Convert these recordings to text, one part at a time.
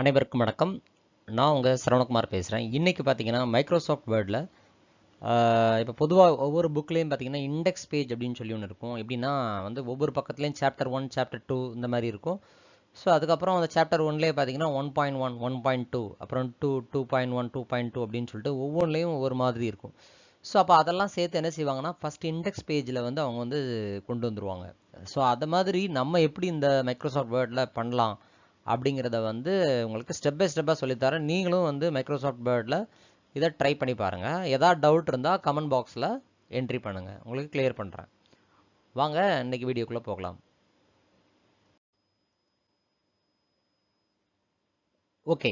அனைவருக்கும் வணக்கம். நான் உங்கள் சரவணகுமார் பேசுகிறேன் இன்றைக்கி பார்த்தீங்கன்னா மைக்ரோசாஃப்ட் வேர்டில் இப்போ பொதுவாக ஒவ்வொரு புக்லேயும் பார்த்தீங்கன்னா இண்டெக்ஸ் பேஜ் அப்படின்னு சொல்லி ஒன்று இருக்கும். எப்படின்னா வந்து ஒவ்வொரு பக்கத்துலேயும் சாப்டர் ஒன் சாப்டர் டூ இந்த மாதிரி இருக்கும். ஸோ அதுக்கப்புறம் அந்த சாப்டர் ஒன்லேயே பார்த்தீங்கன்னா one point one one point two அப்புறம் two two point one two point two அப்படின்னு சொல்லிட்டு ஒவ்வொன்றிலையும் ஒவ்வொரு மாதிரி இருக்கும். ஸோ அப்போ அதெல்லாம் சேர்த்து என்ன செய்வாங்கன்னா ஃபஸ்ட் இண்டெக்ஸ் பேஜில் வந்து அவங்க வந்து கொண்டு வந்துருவாங்க. ஸோ அது மாதிரி நம்ம எப்படி இந்த மைக்ரோசாஃப்ட் வேர்டில் பண்ணலாம்? அப்படிங்கிறத வந்து உங்களுக்கு ஸ்டெப் பை ஸ்டெப்பாக சொல்லித்தரேன். நீங்களும் வந்து மைக்ரோசாஃப்ட் வேர்டில் இதை ட்ரை பண்ணி பாருங்கள் எதாவது டவுட் இருந்தால் கமெண்ட் பாக்ஸில் என்ட்ரி பண்ணுங்கள் உங்களுக்கு கிளியர் பண்ணுறேன் வாங்க இன்னைக்கு வீடியோக்குள்ளே போகலாம். ஓகே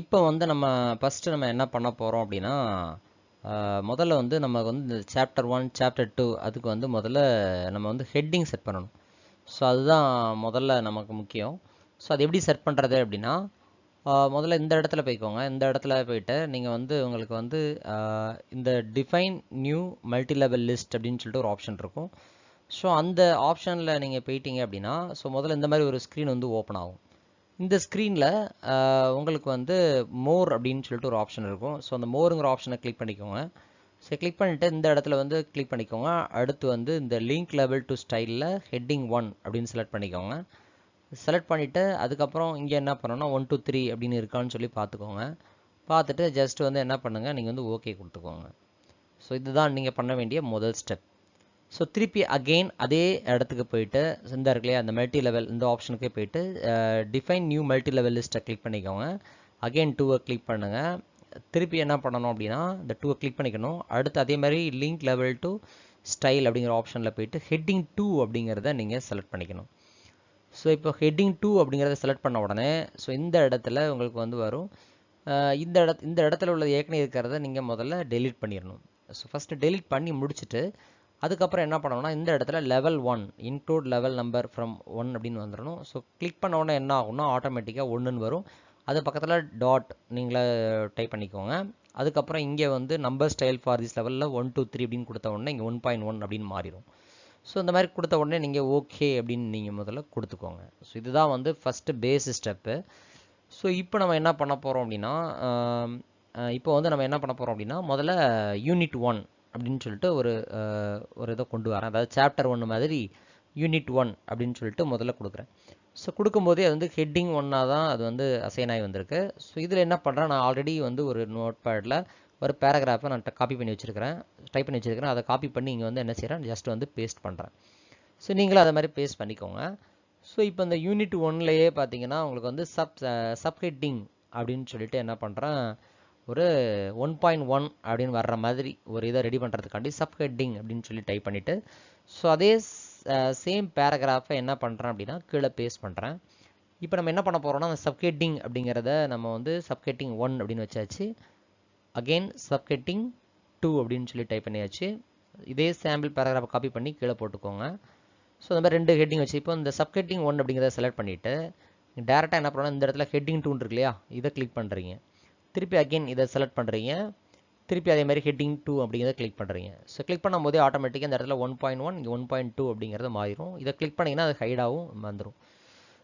இப்போ வந்து நம்ம ஃபஸ்ட்டு நம்ம என்ன பண்ண போகிறோம் அப்படின்னா முதல்ல வந்து நமக்கு வந்து சாப்டர் ஒன் சாப்டர் டூ அதுக்கு வந்து முதல்ல நம்ம வந்து ஹெட்டிங் செட் பண்ணணும். ஸோ அதுதான் முதல்ல நமக்கு முக்கியம். ஸோ அது எப்படி செட் பண்ணுறது அப்படின்னா முதல்ல இந்த இடத்துல போய்க்கோங்க. இந்த இடத்துல போயிட்டு நீங்கள் வந்து உங்களுக்கு வந்து இந்த define new multi level list அப்படின்னு சொல்லிட்டு ஒரு ஆப்ஷன் இருக்கும். ஸோ அந்த ஆப்ஷனில் நீங்கள் போயிட்டீங்க அப்படின்னா ஸோ முதல்ல இந்த மாதிரி ஒரு ஸ்க்ரீன் வந்து ஓப்பன் ஆகும். இந்த ஸ்க்ரீனில் உங்களுக்கு வந்து மோர் அப்படின்னு சொல்லிட்டு ஒரு ஆப்ஷன் இருக்கும். ஸோ அந்த மோருங்கிற ஆப்ஷனை கிளிக் பண்ணிக்கோங்க. ஸோ கிளிக் பண்ணிவிட்டு இந்த இடத்துல வந்து கிளிக் பண்ணிக்கோங்க. அடுத்து வந்து இந்த லிங்க் லெவல் டு ஸ்டைலில் ஹெட்டிங் ஒன் அப்படின்னு செலக்ட் பண்ணிக்கோங்க. செலக்ட் பண்ணிவிட்டு அதுக்கப்புறம் இங்கே என்ன பண்ணணும்னா ஒன் டூ த்ரீ அப்படின்னு இருக்கான்னு சொல்லி பார்த்துக்கோங்க. பார்த்துட்டு ஜஸ்ட் வந்து என்ன பண்ணுங்கள் நீங்கள் வந்து ஓகே கொடுத்துக்கோங்க. ஸோ இதுதான் நீங்கள் பண்ண வேண்டிய முதல் ஸ்டெப் ஸோ திருப்பி அகெயின் அதே இடத்துக்கு போயிட்டு இந்த இருக்கு அந்த மல்டி லெவல் இந்த ஆப்ஷனுக்கே போயிட்டு டிஃபைன் நியூ மல்டி லெவல் லிஸ்ட்டை கிளிக் பண்ணிக்கோங்க. அகெயின் டூவை கிளிக் பண்ணுங்கள் திருப்பி என்ன பண்ணணும் அப்படின்னா இந்த டூவை கிளிக் பண்ணிக்கணும். அடுத்து அதே மாதிரி லிங்க் லெவல் டு ஸ்டைல் அப்படிங்கிற ஆப்ஷனில் போயிட்டு ஹெட்டிங் டூ அப்படிங்கிறத நீங்கள் செலக்ட் பண்ணிக்கணும். ஸோ இப்போ ஹெட்டிங் டூ அப்படிங்கிறத செலக்ட் பண்ண உடனே ஸோ இந்த இடத்துல உங்களுக்கு வந்து வரும். இந்த இட இந்த இடத்துல உள்ள ஏற்கனவே இருக்கிறத நீங்கள் முதல்ல டெலீட் பண்ணிடணும். ஸோ ஃபஸ்ட்டு டெலீட் பண்ணி முடிச்சுட்டு அதுக்கப்புறம் என்ன பண்ணணும்னா இந்த இடத்துல level one include level number from one அப்படின்னு வந்துடணும். ஸோ கிளிக் பண்ண உடனே என்ன ஆகும்னா ஆட்டோமேட்டிக்காக ஒன்றுன்னு வரும். அது பக்கத்தில் டாட் நீங்களே டைப் பண்ணிக்கோங்க. அதுக்கப்புறம் இங்கே வந்து நம்பர் ஸ்டைல் ஃபார் திஸ் லெவலில் ஒன் டூ த்ரீ அப்படின்னு கொடுத்த உடனே இங்கே ஒன் பாயிண்ட் ஒன் அப்படின்னு மாறிடும். ஸோ இந்த மாதிரி கொடுத்த உடனே நீங்கள் ஓகே அப்படின்னு நீங்கள் முதல்ல கொடுத்துக்கோங்க. ஸோ இதுதான் வந்து ஃபஸ்ட்டு பேஸ் ஸ்டெப்பு ஸோ இப்போ நம்ம என்ன பண்ண போகிறோம் அப்படின்னா இப்போ வந்து நம்ம என்ன பண்ண போகிறோம் அப்படின்னா முதல்ல யூனிட் ஒன் அப்படின்னு சொல்லிட்டு ஒரு ஒரு இதை கொண்டு வரேன். அதாவது சாப்டர் ஒன்று மாதிரி யூனிட் ஒன் அப்படின்னு சொல்லிட்டு முதல்ல கொடுக்குறேன். ஸோ கொடுக்கும்போதே அது வந்து ஹெட்டிங் ஒன்னாக தான் அது வந்து அசைன் ஆகி வந்திருக்கு. ஸோ இதில் என்ன பண்ணுறேன் நான் ஆல்ரெடி வந்து ஒரு நோட் பேடில் ஒரு பேராகிராஃபை நான் காப்பி பண்ணி வச்சுருக்கிறேன். டைப் பண்ணி வச்சுருக்கிறேன். அதை காப்பி பண்ணி இங்கே வந்து என்ன செய்கிறேன் ஜஸ்ட் வந்து பேஸ்ட் பண்ணுறேன் ஸோ நீங்களும் அதை மாதிரி பேஸ்ட் பண்ணிக்கோங்க. ஸோ இப்போ இந்த யூனிட் ஒன்லேயே பார்த்தீங்கன்னா உங்களுக்கு வந்து சப் சப்ஹெட்டிங் அப்படின்னு சொல்லிட்டு என்ன பண்ணுறேன் ஒரு ஒன் பாயிண்ட் ஒன் அப்படின்னு வர்ற மாதிரி ஒரு இதை ரெடி பண்ணுறதுக்காண்டி சப்ஹெட்டிங் அப்படின்னு சொல்லி டைப் பண்ணிவிட்டு ஸோ அதே சேம் பேராகிராஃபை என்ன பண்ணுறேன் அப்படின்னா கீழே பேஸ்ட் பண்ணுறேன் இப்போ நம்ம என்ன பண்ண போகிறோம்னா அந்த சப்ஹெட்டிங் அப்படிங்கிறத நம்ம வந்து சப்ஹெட்டிங் ஒன் அப்படின்னு வச்சாச்சு. அகெயின் சப்ஹெட்டிங் டூ அப்படின்னு சொல்லி டைப் பண்ணியாச்சு. இதே சாம்பிள் பேராகிராஃபை காப்பி பண்ணி கீழே போட்டுக்கோங்க. ஸோ அந்த மாதிரி ரெண்டு ஹெட்டிங் வச்சு இப்போ இந்த சப்ஹெட்டிங் ஒன் அப்படிங்கிறத செலக்ட் பண்ணிவிட்டு டேரெக்டாக என்ன பண்ணணும்? இந்த இடத்துல ஹெட்டிங் டூன்னு இருக்கு இல்லையா? இதை கிளிக் பண்ணுறீங்க திருப்பி அகெயின் இதை செலக்ட் பண்ணுறீங்க திருப்பி அதே மாதிரி ஹெட்டிங் டூ அப்படிங்கிறத கிளிக் பண்ணுறீங்க ஸோ கிளிக் பண்ணும்போதே ஆட்டோமேட்டிக்காக இந்த இடத்துல ஒன் பாயிண்ட் ஒன் இங்கே ஒன் பாயிண்ட் டூ அப்படிங்கிறது மாறிடும் இதை கிளிக் பண்ணிங்கன்னா அது ஹைடாகவும் வந்துடும்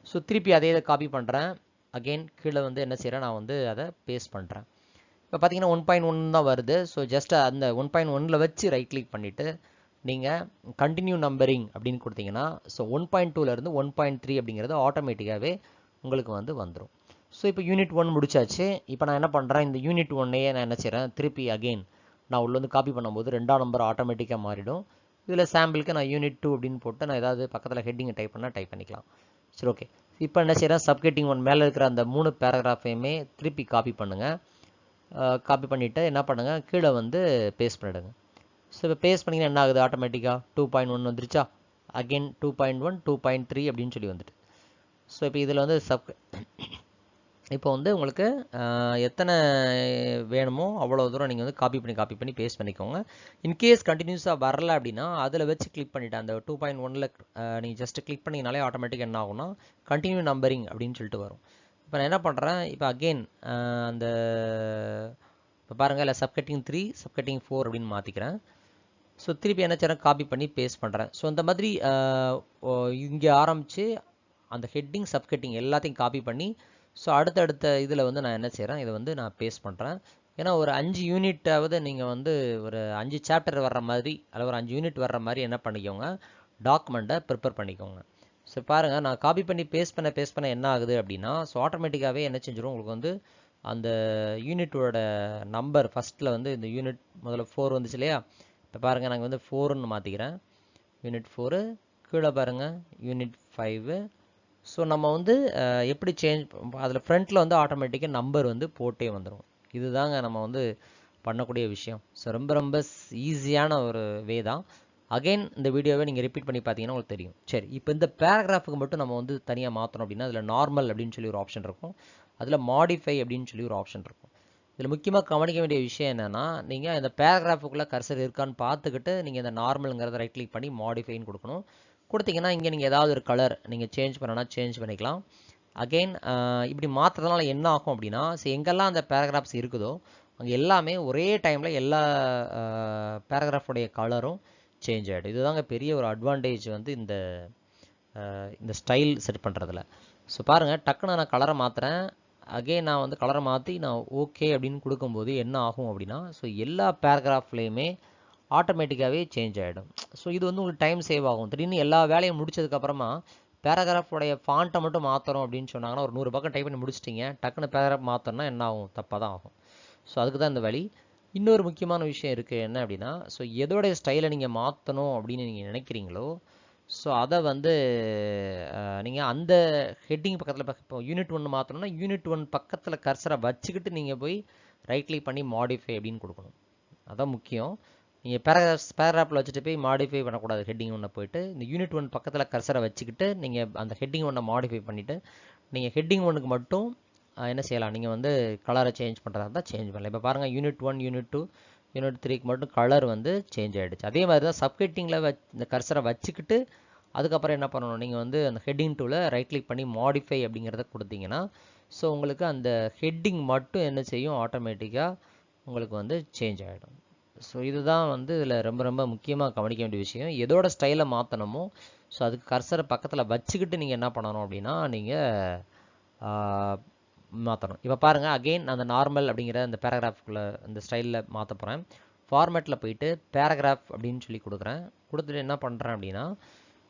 ஸோ திருப்பி அதே இதை காப்பி பண்ணுறேன் அகெயின் கீழே வந்து என்ன செய்கிறேன் நான் வந்து அதை பேஸ்ட் பண்ணுறேன் இப்போ பார்த்தீங்கன்னா ஒன் பாயிண்ட் ஒன் தான் வருது. ஸோ ஜஸ்ட் அந்த ஒன் பாயிண்ட் ஒனில் வச்சு ரைட் கிளிக் பண்ணிவிட்டு நீங்கள் கண்டினியூ நம்பரிங் அப்படின்னு கொடுத்தீங்கன்னா ஸோ ஒன் பாயிண்ட் டூலேருந்து ஒன் பாயிண்ட் த்ரீ அப்படிங்கிறது ஆட்டோமேட்டிக்காகவே உங்களுக்கு வந்து வந்துடும் ஸோ இப்போ யூனிட் ஒன் முடிச்சாச்சு. இப்போ நான் என்ன பண்ணுறேன் இந்த யூனிட் ஒன்னையே நான் என்ன செய்கிறேன் திருப்பி அகெயின் நான் உள்ள வந்து காப்பி பண்ணும்போது ரெண்டாம் நம்பர் ஆட்டோமேட்டிக்காக மாறிடும். இதில் சாம்பிளுக்கு நான் யூனிட் டூ அப்படின்னு போட்டு நான் ஏதாவது பக்கத்தில் ஹெட்டிங்கை டைப் பண்ணால் டைப் பண்ணிக்கலாம். சரி ஓகே இப்போ என்ன செய்கிறேன் சப்கெட்டிங் ஒன் மேலே இருக்கிற அந்த மூணு பேராகிராஃபையுமே திருப்பி காப்பி பண்ணுங்கள் காப்பி பண்ணிவிட்டு என்ன பண்ணுங்கள் கீழே வந்து பேஸ்ட் பண்ணிவிடுங்க ஸோ இப்போ பேஸ்ட் பண்ணிங்கன்னா என்ன ஆகுது? ஆட்டோமேட்டிக்காக டூ பாயிண்ட் ஒன் வந்துருச்சா? Again two point one two point three அப்படின்னு சொல்லி வந்துட்டு. ஸோ இப்போ இதில் வந்து சப் இப்போ வந்து உங்களுக்கு எத்தனை வேணுமோ அவ்வளோ தூரம் நீங்கள் வந்து காப்பி பண்ணி காப்பி பண்ணி பேஸ்ட் பண்ணிக்கோங்க. இன்கேஸ் கண்டினியூஸாக வரல அப்படின்னா அதில் வச்சு கிளிக் பண்ணிவிட்டு அந்த டூ பாயிண்ட் ஒனில் நீங்கள் ஜஸ்ட் கிளிக் பண்ணிங்கனாலே ஆட்டோமேட்டிக் என்ன ஆகும்னா கண்டினியூ நம்பரிங் அப்படின்னு சொல்லிட்டு வரும். இப்போ நான் என்ன பண்ணுறேன் இப்போ அகெயின் அந்த இப்போ பாருங்கள் இல்லை சப்கட்டிங் த்ரீ சப்கட்டிங் ஃபோர் அப்படின்னு மாற்றிக்கிறேன் ஸோ திருப்பி என்ன செய்கிறேன் காப்பி பண்ணி பேஸ்ட் பண்ணுறேன் ஸோ இந்த மாதிரி இங்கே ஆரம்பித்து அந்த ஹெட்டிங் சப்கட்டிங் எல்லாத்தையும் காப்பி பண்ணி ஸோ அடுத்தடுத்த இதில் வந்து நான் என்ன செய்கிறேன் இதை வந்து நான் பேஸ்ட் பண்ணுறேன் ஏன்னா ஒரு அஞ்சு யூனிட்டாவது நீங்கள் வந்து ஒரு அஞ்சு சாப்டர் வர்ற மாதிரி அல்லது ஒரு அஞ்சு யூனிட் வர்ற மாதிரி என்ன பண்ணிக்கோங்க டாக்குமெண்ட்டை ப்ரிப்பேர் பண்ணிக்கோங்க. ஸோ பாருங்கள் நான் காப்பி பண்ணி பேஸ்ட் பண்ண பேஸ்ட் பண்ண என்ன ஆகுது அப்படின்னா ஸோ ஆட்டோமேட்டிக்காகவே என்ன செஞ்சிடும் உங்களுக்கு வந்து அந்த யூனிட்டோட நம்பர் ஃபஸ்ட்டில் வந்து இந்த யூனிட் முதல்ல ஃபோர் வந்துச்சு இல்லையா? இப்போ பாருங்கள் நாங்கள் வந்து ஃபோருன்னு மாற்றிக்கிறேன் யூனிட் ஃபோரு கீழே பாருங்கள் யூனிட் ஃபைவு ஸோ நம்ம வந்து எப்படி சேஞ்ச் அதில் ஃப்ரண்ட்டில் வந்து ஆட்டோமேட்டிக்காக நம்பர் வந்து போட்டே வந்துடும் இதுதாங்க நம்ம வந்து பண்ணக்கூடிய விஷயம். ஸோ ரொம்ப ரொம்ப ஈஸியான ஒரு வே தான். அகைன் இந்த வீடியோவை நீங்கள் ரிப்பீட் பண்ணி பார்த்தீங்கன்னா உங்களுக்கு தெரியும். சரி இப்போ இந்த பேராகிராஃபுக்கு மட்டும் நம்ம வந்து தனியாக மாற்றணும் அப்படின்னா அதில் நார்மல் அப்படின்னு சொல்லி ஒரு ஆப்ஷன் இருக்கும். அதில் மாடிஃபை அப்படின்னு சொல்லி ஒரு ஆப்ஷன் இருக்கும். இதில் முக்கியமாக கவனிக்க வேண்டிய விஷயம் என்னென்னா நீங்கள் இந்த பேராகிராஃபுக்குள்ளே கர்சர் இருக்கான்னு பார்த்துக்கிட்டு நீங்கள் இந்த நார்மலுங்கிறத ரைட் கிளிக் பண்ணி மாடிஃபைன்னு கொடுக்கணும். கொடுத்தீங்கன்னா இங்கே நீங்கள் ஏதாவது ஒரு கலர் நீங்கள் சேஞ்ச் பண்ணனா சேஞ்ச் பண்ணிக்கலாம். அகெயின் இப்படி மாற்றுறதுனால என்ன ஆகும் அப்படின்னா so எங்கெல்லாம் அந்த பேராகிராஃப்ஸ் இருக்குதோ அங்கே எல்லாமே ஒரே டைமில் எல்லா பேராகிராஃபுடைய கலரும் சேஞ்ச் ஆகிடும் இதுதாங்க பெரிய ஒரு அட்வான்டேஜ் வந்து இந்த இந்த ஸ்டைல் செட் பண்ணுறதுல ஸோ பாருங்கள் டக்குன்னு நான் கலரை மாற்றுறேன் அகைன் நான் வந்து கலரை மாற்றி நான் ஓகே அப்படின்னு கொடுக்கும்போது என்ன ஆகும் அப்படின்னா ஸோ எல்லா பேராகிராஃப்லேயுமே ஆட்டோமேட்டிக்காகவே சேஞ்ச் ஆகிடும் ஸோ இது வந்து உங்களுக்கு டைம் சேவ் ஆகும். திடீர்னு எல்லா வேலையும் முடிச்சதுக்கப்புறமா பேராகிராஃபோடைய ஃபாண்ட்டை மட்டும் மாற்றுறோம் அப்படின்னு சொன்னாங்கன்னா ஒரு நூறு பக்கம் டைப் பண்ணி முடிச்சிட்டிங்க டக்குன்னு பேராகிராஃப் மாற்றணும்னா என்ன ஆகும்? தப்பாக தான் ஆகும். ஸோ அதுக்கு தான் இந்த வழி. இன்னொரு முக்கியமான விஷயம் இருக்குது என்ன அப்படின்னா ஸோ எதோடைய ஸ்டைலை நீங்கள் மாற்றணும் அப்படின்னு நீங்கள் நினைக்கிறீங்களோ ஸோ அதை வந்து நீங்கள் அந்த ஹெட்டிங் பக்கத்தில் இப்போ யூனிட் ஒன்று மாற்றணும்னா யூனிட் ஒன் பக்கத்தில் கர்சரை வச்சுக்கிட்டு நீங்கள் போய் ரைட் கிளிக் பண்ணி மாடிஃபை அப்படின்னு கொடுக்கணும். அதான் முக்கியம். நீங்கள் பேராகிராஃப் பேராகிராஃபில் வச்சுட்டு போய் மாடிஃபை பண்ணக்கூடாது ஹெட்டிங் ஒன்றை போயிட்டு. இந்த யூனிட் ஒன் பக்கத்தில் கர்சரை வச்சுக்கிட்டு நீங்கள் அந்த ஹெட்டிங் ஒன்றை மாடிஃபை பண்ணிவிட்டு நீங்கள் ஹெட்டிங் ஒன்றுக்கு மட்டும் என்ன செய்யலாம்? நீங்கள் வந்து கலரை சேஞ்ச் பண்ணுறதா இருந்தால் சேஞ்ச் பண்ணலாம். இப்போ பாருங்கள் unit one unit two unit த்ரீக்கு மட்டும் கலர் வந்து சேஞ்ச் ஆகிடுச்சு அதே மாதிரி தான் சப்ஹெட்டிங்கில் வச் இந்த கர்சரை வச்சுக்கிட்டு அதுக்கப்புறம் என்ன பண்ணணும்? நீங்கள் வந்து அந்த ஹெட்டிங் டூவில் ரைட் கிளிக் பண்ணி மாடிஃபை அப்படிங்கிறத கொடுத்தீங்கன்னா ஸோ உங்களுக்கு அந்த ஹெட்டிங் மட்டும் என்ன செய்யும்? ஆட்டோமேட்டிக்காக உங்களுக்கு வந்து சேஞ்ச் ஆகிடும் ஸோ இதுதான் வந்து இதில் ரொம்ப ரொம்ப முக்கியமாக கவனிக்க வேண்டிய விஷயம். எதோட ஸ்டைலை மாற்றணுமோ ஸோ அதுக்கு கர்சரை பக்கத்தில் வச்சுக்கிட்டு நீங்கள் என்ன பண்ணணும் அப்படின்னா நீங்கள் மாற்றணும் இப்போ பாருங்கள் அகெயின் அந்த நார்மல் அப்படிங்கிற அந்த பேராகிராஃப்குள்ளே அந்த ஸ்டைலில் மாற்ற போகிறேன் ஃபார்மேட்டில் போயிட்டு பேராகிராஃப் அப்படின்னு சொல்லி கொடுக்குறேன். கொடுத்துட்டு என்ன பண்ணுறேன் அப்படின்னா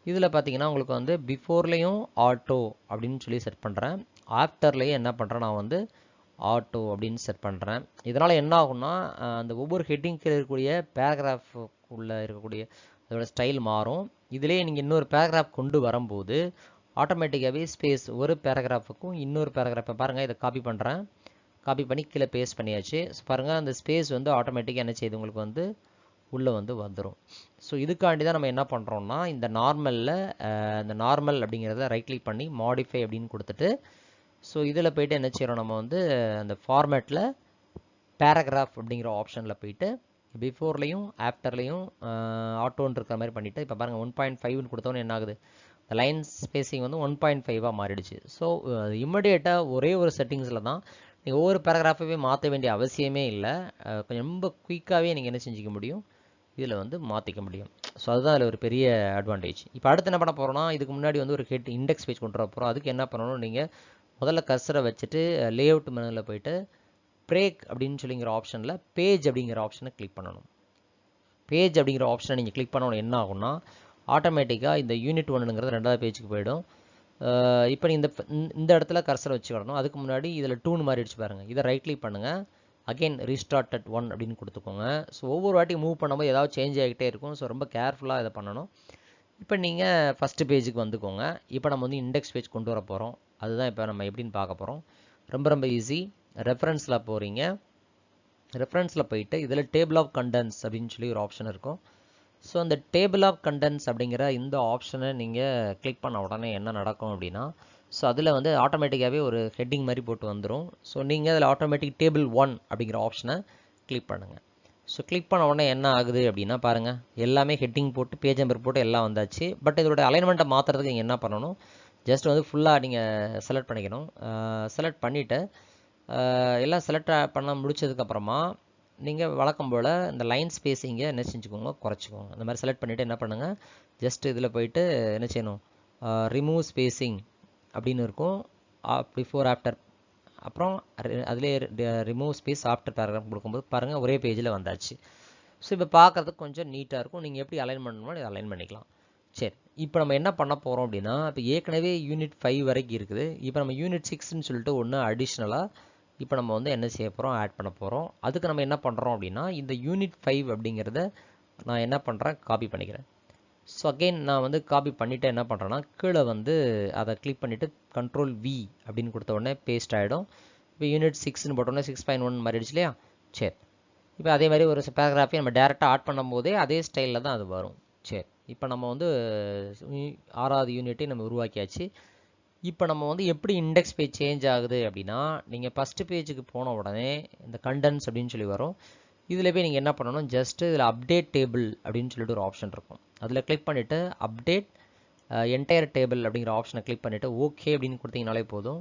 இதில் பார்த்தீங்கன்னா உங்களுக்கு வந்து பிஃபோர்லேயும் ஆட்டோ அப்படின்னு சொல்லி செட் பண்ணுறேன் ஆஃப்டர்லேயும் என்ன பண்ணுறேன் நான் வந்து ஆட்டோ அப்படின்னு செட் பண்ணுறேன் இதனால் என்ன ஆகும்னா அந்த ஒவ்வொரு ஹெட்டிங்க்கு இருக்கக்கூடிய பேராகிராஃபுக்குள்ளே இருக்கக்கூடிய அதோட ஸ்டைல் மாறும். இதிலே நீங்கள் இன்னொரு பேராகிராஃப் கொண்டு வரும்போது ஆட்டோமேட்டிக்காகவே ஸ்பேஸ் ஒரு பேராகிராஃபுக்கும் இன்னொரு பேராகிராஃபை பாருங்கள் இதை காப்பி பண்ணுறேன் காப்பி பண்ணி கீழே பேஸ்ட் பண்ணியாச்சு. ஸோ பாருங்கள் அந்த ஸ்பேஸ் வந்து ஆட்டோமேட்டிக்காக என்ன செய்யுது? உங்களுக்கு வந்து உள்ளே வந்து வந்துடும் ஸோ இதுக்காண்டி தான் நம்ம என்ன பண்ணுறோம்னா இந்த நார்மலில் இந்த நார்மல் அப்படிங்கிறத ரைட் கிளிக் பண்ணி மாடிஃபை அப்படின்னு கொடுத்துட்டு ஸோ இதில் போயிட்டு என்ன செய்கிறோம் நம்ம வந்து அந்த ஃபார்மேட்டில் பேராகிராஃப் அப்படிங்கிற ஆப்ஷனில் போயிட்டு பிஃபோர்லேயும் ஆஃப்டர்லேயும் ஆட்டோன்னு இருக்கிற மாதிரி பண்ணிவிட்டு இப்போ பாருங்கள் ஒன் பாயிண்ட் ஃபைவ்னு கொடுத்தோன்னு என்ன ஆகுது? லைன் ஸ்பேசிங் வந்து ஒன் பாயிண்ட் ஃபைவாக மாறிடுச்சு. ஸோ இம்மீடியட்டாக ஒரே ஒரு செட்டிங்ஸில் தான் நீங்கள் ஒவ்வொரு பேராகிராஃபவே மாற்ற வேண்டிய அவசியமே இல்லை. கொஞ்சம் ரொம்ப குயிக்காகவே நீங்கள் என்ன செஞ்சுக்க முடியும்? இதில் வந்து மாற்றிக்க முடியும். ஸோ அதுதான் அதில் ஒரு பெரிய அட்வான்டேஜ் இப்போ அடுத்து என்ன பண்ண போகிறோம்னா இதுக்கு முன்னாடி வந்து ஒரு ஹெட் இண்டெக்ஸ் பேஜ் கொண்டு வர போகிறோம் அதுக்கு என்ன பண்ணணும்? நீங்கள் முதல்ல கர்சரை வச்சுட்டு லே அவுட் மெனுவில் போயிட்டு பிரேக் அப்படின்னு சொல்லிங்கிற ஆப்ஷனில் பேஜ் அப்படிங்கிற ஆப்ஷனை கிளிக் பண்ணணும். பேஜ் அப்படிங்கிற ஆப்ஷனை நீங்கள் கிளிக் பண்ணணும் என்ன ஆகும்னா ஆட்டோமேட்டிக்காக இந்த யூனிட் ஒன்றுங்கிறது ரெண்டாவது பேஜுக்கு போயிடும். இப்போ இந்த இந்த இடத்துல கர்சரை வச்சுக்கிடணும் அதுக்கு முன்னாடி இதில் டூன் மாறிடுச்சு பாருங்கள் இதை ரைட் கிளிக் பண்ணுங்கள் அகைன் ரீஸ்டார்டட் ஒன் அப்படின்னு கொடுத்துக்கோங்க. ஸோ ஒவ்வொரு வாட்டி மூவ் பண்ணும்போது ஏதாவது சேஞ்ச் ஆகிட்டே இருக்கும். ஸோ ரொம்ப கேர்ஃபுல்லாக இதை பண்ணணும். இப்போ நீங்கள் ஃபஸ்ட்டு பேஜுக்கு வந்துக்கோங்க. இப்போ நம்ம வந்து இண்டெக்ஸ் பேஜ் கொண்டு வர போகிறோம் அதுதான் இப்போ நம்ம எப்படின்னு பார்க்க போகிறோம் ரொம்ப ரொம்ப ஈஸி ரெஃபரன்ஸில் போகிறீங்க ரெஃபரன்ஸில் போயிட்டு இதில் டேபிள் ஆஃப் கண்டென்ஸ் அப்படின்னு சொல்லி ஒரு ஆப்ஷன் இருக்கும். ஸோ அந்த டேபிள் ஆஃப் கண்டென்ட்ஸ் அப்படிங்கிற இந்த ஆப்ஷனை நீங்கள் கிளிக் பண்ண உடனே என்ன நடக்கும் அப்படின்னா ஸோ அதில் வந்து ஆட்டோமேட்டிக்காகவே ஒரு ஹெட்டிங் மாதிரி போட்டு வந்துடும் ஸோ நீங்கள் அதில் ஆட்டோமேட்டிக் டேபிள் ஒன் அப்படிங்கிற ஆப்ஷனை கிளிக் பண்ணுங்கள் ஸோ கிளிக் பண்ண உடனே என்ன ஆகுது அப்படின்னா பாருங்கள் எல்லாமே ஹெட்டிங் போட்டு பேஜ் நம்பர் போட்டு எல்லாம் வந்தாச்சு. பட் இதோட அலைன்மெண்ட்டை மாற்றுறதுக்கு நீங்கள் என்ன பண்ணணும்? ஜஸ்ட் வந்து ஃபுல்லாக நீங்கள் செலக்ட் பண்ணிக்கணும். செலக்ட் பண்ணிவிட்டு எல்லாம் செலக்ட் பண்ண முடிச்சதுக்கப்புறமா நீங்கள் வழக்கம் போல் இந்த லைன் ஸ்பேஸிங்கை என்ன செஞ்சுக்கோங்க குறைச்சிக்கோங்க. அந்த மாதிரி செலக்ட் பண்ணிவிட்டு என்ன பண்ணுங்கள் ஜஸ்ட் இதில் போயிட்டு என்ன செய்யணும் ரிமூவ் ஸ்பேஸிங் அப்படின்னு இருக்கும். பிஃபோர் ஆஃப்டர் அப்புறம் அதிலே ரிமூவ் ஸ்பேஸ் ஆஃப்டர் பேராகிராஃப் கொடுக்கும்போது பாருங்கள் ஒரே பேஜில் வந்தாச்சு. ஸோ இப்போ பார்க்குறதுக்கு கொஞ்சம் நீட்டாக இருக்கும். நீங்கள் எப்படி அலைன் பண்ணணுமோ இதை அலைன் பண்ணிக்கலாம். சரி. இப்போ நம்ம என்ன பண்ண போகிறோம் அப்படின்னா இப்போ ஏற்கனவே யூனிட் ஃபைவ் வரைக்கும் இருக்குது. இப்போ நம்ம யூனிட் சிக்ஸ்ன்னு சொல்லிட்டு ஒன்று அடிஷ்னலாக இப்போ நம்ம வந்து என்ன செய்ய போகிறோம் ஆட் பண்ண போகிறோம் அதுக்கு நம்ம என்ன பண்ணுறோம் அப்படின்னா இந்த யூனிட் ஃபைவ் அப்படிங்கிறத நான் என்ன பண்ணுறேன் காப்பி பண்ணிக்கிறேன். ஸோ அகெயின் நான் வந்து காப்பி பண்ணிவிட்டு என்ன பண்ணுறேன்னா கீழே வந்து அதை கிளிக் பண்ணிவிட்டு கண்ட்ரோல் வி அப்படின்னு கொடுத்த உடனே பேஸ்ட் ஆகிடும் இப்போ யூனிட் சிக்ஸ்னு போட்டோன்னே சிக்ஸ் பாயிண்ட் ஒன் மாறிடுச்சு இல்லையா? சரி. இப்போ அதே மாதிரி ஒரு பேராகிராஃபை நம்ம டேரெக்டாக ஆட் பண்ணும்போதே அதே ஸ்டைலில் தான் அது வரும். சரி. இப்போ நம்ம வந்து ஆறாவது யூனிட்டை நம்ம உருவாக்கியாச்சு. இப்போ நம்ம வந்து எப்படி இண்டெக்ஸ் பேஜ் சேஞ்ச் ஆகுது அப்படின்னா நீங்கள் ஃபஸ்ட்டு பேஜுக்கு போன உடனே இந்த கண்டென்ட்ஸ் அப்படின்னு சொல்லி வரும். இதில் போய் நீங்கள் என்ன பண்ணணும்? ஜஸ்ட்டு இதில் அப்டேட் டேபிள் அப்படின்னு சொல்லிட்டு ஒரு ஆப்ஷன் இருக்கும். அதில் கிளிக் பண்ணிவிட்டு அப்டேட் என்டையர் டேபிள் அப்படிங்கிற ஆப்ஷனை கிளிக் பண்ணிவிட்டு ஓகே அப்படின்னு கொடுத்தீங்கனாலே போதும்.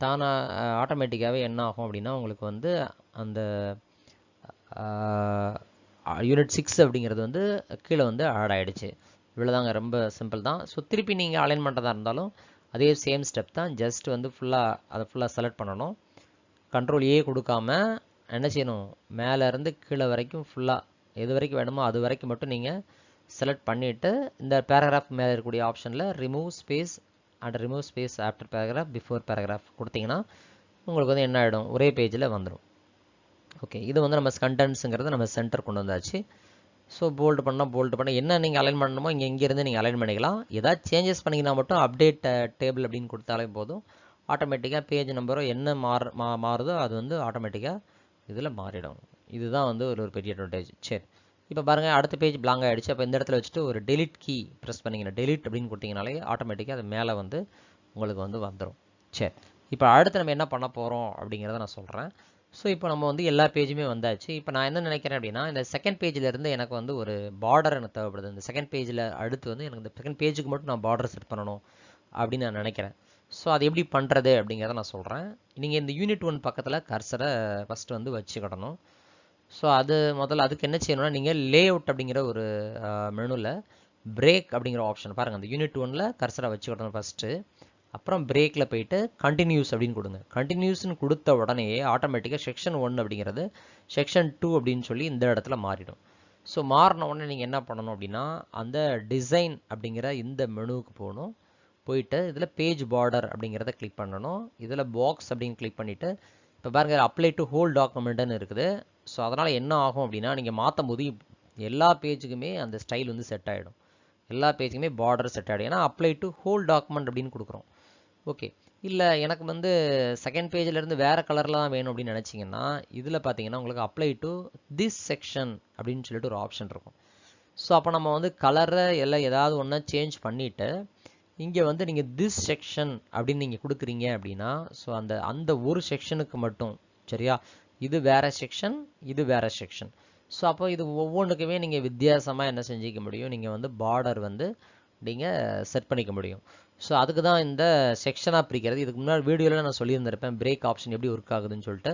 தானாக ஆட்டோமேட்டிக்காகவே என்ன ஆகும் அப்படின்னா உங்களுக்கு வந்து அந்த யூனிட் சிக்ஸ் அப்படிங்கிறது வந்து கீழே வந்து ஆட் ஆகிடுச்சு இவ்வளோதாங்க ரொம்ப சிம்பிள் தான். ஸோ திருப்பி நீங்கள் அலைன் பண்ணுறதா இருந்தாலும் அதே சேம் ஸ்டெப் தான் ஜஸ்ட் வந்து ஃபுல்லாக அதை ஃபுல்லாக செலக்ட் பண்ணணும். கண்ட்ரோல் ஏ கொடுக்காம என்ன செய்யணும்? மேலேருந்து கீழே வரைக்கும் ஃபுல்லாக எது வரைக்கும் வேணுமோ அது வரைக்கும் மட்டும் நீங்கள் செலக்ட் பண்ணிவிட்டு இந்த பேராகிராஃப் மேலே இருக்கக்கூடிய ஆப்ஷனில் remove space and remove space after paragraph before paragraph கொடுத்தீங்கன்னா உங்களுக்கு வந்து என்ன ஆகிடும் ஒரே பேஜில் வந்துடும் ஓகே இது வந்து நம்ம கண்டென்ட்ஸுங்கிறத நம்ம சென்டர் கொண்டு வந்தாச்சு. ஸோ போல்டு பண்ணால் போல்டு பண்ண என்ன நீங்கள் அலைன் பண்ணணுமோ இங்கே இங்கேருந்து நீங்கள் அலைன் பண்ணிக்கலாம். ஏதாவது சேஞ்சஸ் பண்ணிங்கன்னா மட்டும் அப்டேட் டேபிள் அப்படின்னு கொடுத்தாலே போதும். ஆட்டோமேட்டிக்காக பேஜ் நம்பரோ என்ன மாறு மா மாறுதோ அது வந்து ஆட்டோமேட்டிக்காக இதில் மாறிடும். இதுதான் வந்து ஒரு ஒரு பெரிய அட்வான்டேஜ் சரி. இப்போ பாருங்கள் அடுத்த பேஜ் பிளாங்க் ஆகிடுச்சு அப்போ இந்த இடத்துல வச்சுட்டு ஒரு டெலிட் கீ ப்ரெஸ் பண்ணிங்கன்னா டெலிட் அப்படின்னு கொடுத்தீங்கனாலே ஆட்டோமேட்டிக்காக அது மேலே வந்து உங்களுக்கு வந்து வந்துடும் சரி. இப்போ அடுத்து நம்ம என்ன பண்ண போகிறோம் அப்படிங்கிறத நான் சொல்கிறேன் ஸோ இப்போ நம்ம வந்து எல்லா பேஜுமே வந்தாச்சு. இப்போ நான் என்ன நினைக்கிறேன் அப்படின்னா இந்த செகண்ட் பேஜிலேருந்து எனக்கு வந்து ஒரு பார்டர் எனக்கு தேவைப்படுது. இந்த செகண்ட் பேஜில் அடுத்து வந்து எனக்கு இந்த செகண்ட் பேஜுக்கு மட்டும் நான் பார்டர் செட் பண்ணணும் அப்படின்னு நான் நினைக்கிறேன். ஸோ அது எப்படி பண்ணுறது அப்படிங்கிறத நான் சொல்கிறேன் நீங்கள் இந்த யூனிட் ஒன் பக்கத்தில் கர்சரை ஃபஸ்ட்டு வந்து வச்சுக்கிடணும். ஸோ அது முதல்ல அதுக்கு என்ன செய்யணும்னா நீங்கள் லே அவுட் அப்படிங்கிற ஒரு மெனுவில் பிரேக் அப்படிங்கிற ஆப்ஷன் பாருங்கள் அந்த யூனிட் ஒனில் கர்சரை வச்சுக்கிடணும் ஃபஸ்ட்டு அப்புறம் பிரேக்கில் போயிட்டு கண்டினியூஸ் அப்படின்னு கொடுங்க. கண்டினியூஸ்னு கொடுத்த உடனே ஆட்டோமேட்டிக்காக செக்ஷன் ஒன் அப்படிங்கிறது செக்ஷன் டூ அப்படின்னு சொல்லி இந்த இடத்துல மாறிடும். ஸோ மாறின உடனே நீங்கள் என்ன பண்ணணும் அப்படின்னா அந்த டிசைன் அப்படிங்கிற இந்த மெனுவுக்கு போகணும். போயிட்டு இதில் பேஜ் பார்டர் அப்படிங்கிறத கிளிக் பண்ணணும். இதில் பாக்ஸ் அப்படின்னு கிளிக் பண்ணிவிட்டு இப்போ பாருங்கள் அப்ளை டு ஹோல் டாக்குமெண்ட்டுன்னு இருக்குது. ஸோ அதனால் என்ன ஆகும் அப்படின்னா நீங்கள் மாற்றும் போது எல்லா பேஜுக்குமே அந்த ஸ்டைல் வந்து செட் ஆகிடும் எல்லா பேஜுக்குமே பார்டர் செட் ஆகிடும் ஏன்னா அப்ளை டு ஹோல் டாக்குமெண்ட் அப்படின்னு கொடுக்குறோம். ஓகே. இல்லை எனக்கு வந்து செகண்ட் பேஜிலேருந்து வேறு கலரில் தான் வேணும் அப்படின்னு நினச்சிங்கன்னா இதில் பார்த்தீங்கன்னா உங்களுக்கு அப்ளை டு திஸ் செக்ஷன் அப்படின்னு சொல்லிட்டு ஒரு ஆப்ஷன் இருக்கும். ஸோ அப்போ நம்ம வந்து கலரை எல்லாம் ஏதாவது ஒன்றா சேஞ்ச் பண்ணிவிட்டு இங்கே வந்து நீங்கள் திஸ் செக்ஷன் அப்படின்னு நீங்கள் கொடுக்குறீங்க அப்படின்னா ஸோ அந்த அந்த ஒரு செக்ஷனுக்கு மட்டும் சரியா? இது வேறு செக்ஷன் இது வேறு செக்ஷன் ஸோ அப்போ இது ஒவ்வொன்றுக்குமே நீங்கள் வித்தியாசமாக என்ன செஞ்சிக்க முடியும்? நீங்கள் வந்து பார்டர் வந்து நீங்கள் செட் பண்ணிக்க முடியும். ஸோ அதுக்கு தான் இந்த செக்ஷனாக பிரிக்கிறது. இதுக்கு முன்னாடி வீடியோவில் நான் சொல்லியிருந்திருப்பேன் பிரேக் ஆப்ஷன் எப்படி ஒர்க் ஆகுதுன்னு சொல்லிட்டு.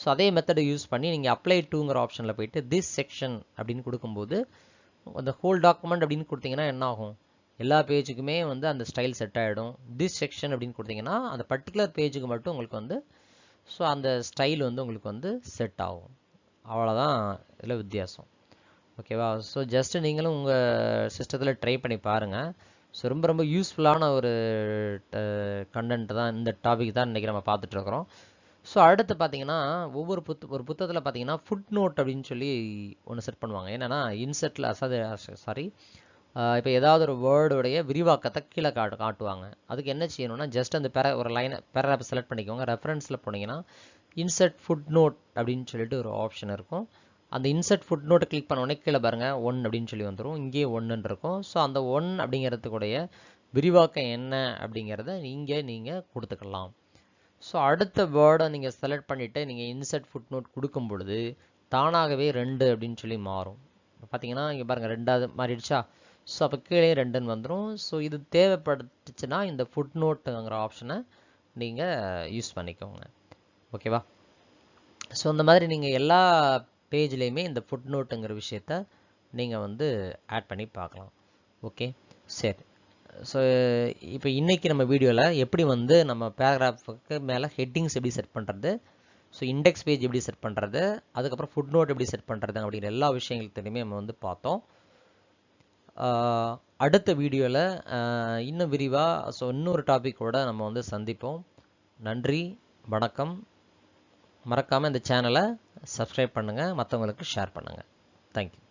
ஸோ அதே மெத்தடை யூஸ் பண்ணி நீங்கள் அப்ளை டூங்கிற ஆப்ஷனில் போயிட்டு திஸ் செக்ஷன் அப்படின்னு கொடுக்கும்போது அந்த ஹோல் டாக்குமெண்ட் அப்படின்னு கொடுத்தீங்கன்னா என்ன ஆகும்? எல்லா பேஜுக்குமே வந்து அந்த ஸ்டைல் செட் ஆகிடும் திஸ் செக்ஷன் அப்படின்னு கொடுத்தீங்கன்னா அந்த பர்டிகுலர் பேஜுக்கு மட்டும் உங்களுக்கு வந்து ஸோ அந்த ஸ்டைல் வந்து உங்களுக்கு வந்து செட் ஆகும். அவ்வளோதான் இதில் வித்தியாசம். ஓகேவா ஸோ ஜஸ்ட்டு நீங்களும் உங்கள் சிஸ்டத்தில் ட்ரை பண்ணி பாருங்கள் ஸோ ரொம்ப ரொம்ப யூஸ்ஃபுல்லான ஒரு கண்டென்ட் தான் இந்த டாபிக் தான் இன்றைக்கி நம்ம பார்த்துட்ருக்குறோம் ஸோ அடுத்து பார்த்தீங்கன்னா ஒவ்வொரு புத் ஒரு புத்தகத்தில் பார்த்தீங்கன்னா ஃபுட் நோட் அப்படின்னு சொல்லி ஒன்று செட் பண்ணுவாங்க. என்னென்னா இன்செட்டில் அசாது சாரி இப்போ ஏதாவது ஒரு வேர்டுடைய விரிவாக்கத்தை கீழே காட்டு காட்டுவாங்க. அதுக்கு என்ன செய்யணும்னா ஜஸ்ட் அந்த பேர ஒரு லைனை பேராகிராஃப் செலக்ட் பண்ணிக்கோங்க. ரெஃபரன்ஸில் போனீங்கன்னா இன்செர்ட் ஃபுட் நோட் அப்படின்னு சொல்லிட்டு ஒரு ஆப்ஷன் இருக்கும். அந்த இன்செர்ட் ஃபுட் நோட்டை கிளிக் பண்ண உடனே கீழே பாருங்கள் ஒன் அப்படின்னு சொல்லி வந்துடும் இங்கேயே ஒன்றுன்னு இருக்கும். ஸோ அந்த ஒன் அப்படிங்கிறதுக்குடைய விரிவாக்கம் என்ன அப்படிங்கிறத இங்கே நீங்கள் கொடுத்துக்கலாம். ஸோ அடுத்த வேர்டை நீங்கள் செலக்ட் பண்ணிவிட்டு நீங்கள் இன்செர்ட் ஃபுட் நோட் கொடுக்கும் பொழுது தானாகவே ரெண்டு அப்படின்னு சொல்லி மாறும். பார்த்தீங்கன்னா இங்கே பாருங்கள் ரெண்டாவது மாறிடுச்சா? ஸோ அப்போ கீழே ரெண்டுன்னு வந்துடும் ஸோ இது தேவைப்பட்டுச்சுன்னா இந்த ஃபுட் நோட்டுங்கிற ஆப்ஷனை நீங்கள் யூஸ் பண்ணிக்கோங்க. ஓகேவா ஸோ இந்த மாதிரி நீங்கள் எல்லா பேஜ்லேயுமே இந்த ஃபுட் நோட்டுங்கிற விஷயத்த நீங்கள் வந்து ஆட் பண்ணி பார்க்கலாம். ஓகே சரி. ஸோ இப்போ இன்றைக்கி நம்ம வீடியோவில் எப்படி வந்து நம்ம பேராகிராஃபுக்கு மேலே ஹெட்டிங்ஸ் எப்படி செட் பண்ணுறது ஸோ இண்டெக்ஸ் பேஜ் எப்படி செட் பண்ணுறது அதுக்கப்புறம் ஃபுட் நோட் எப்படி செட் பண்ணுறது அப்படிங்கிற எல்லா விஷயங்களையுமே நம்ம வந்து பார்த்தோம். அடுத்த வீடியோவில் இன்னும் விரிவாக ஸோ இன்னொரு டாப்பிக்கோடு நம்ம வந்து சந்திப்போம். நன்றி வணக்கம். மறக்காமல் இந்த சேனலை சப்ஸ்கிரைப் பண்ணுங்கள் மற்றவங்களுக்கு ஷேர் பண்ணுங்கள் தேங்க்யூ